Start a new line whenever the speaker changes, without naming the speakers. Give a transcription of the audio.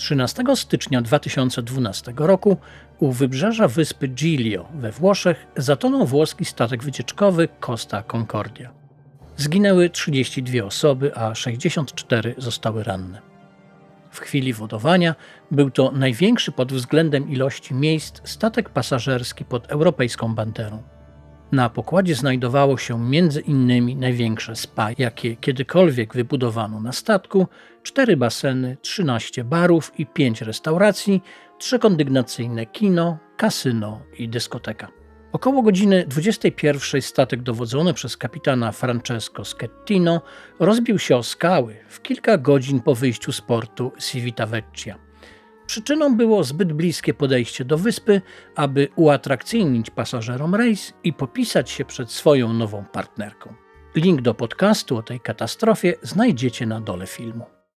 13 stycznia 2012 roku u wybrzeża wyspy Giglio we Włoszech zatonął włoski statek wycieczkowy Costa Concordia. Zginęły 32 osoby, a 64 zostały ranne. W chwili wodowania był to największy pod względem ilości miejsc statek pasażerski pod europejską banderą. Na pokładzie znajdowało się innymi największe spa, jakie kiedykolwiek wybudowano na statku, cztery baseny, 13 barów i 5 restauracji, trzykondygnacyjne kino, kasyno i dyskoteka. Około godziny 21 statek dowodzony przez kapitana Francesco Schettino rozbił się o skały w kilka godzin po wyjściu z portu Civitavecchia. Przyczyną było zbyt bliskie podejście do wyspy, aby uatrakcyjnić pasażerom rejs i popisać się przed swoją nową partnerką. Link do podcastu o tej katastrofie znajdziecie na dole filmu.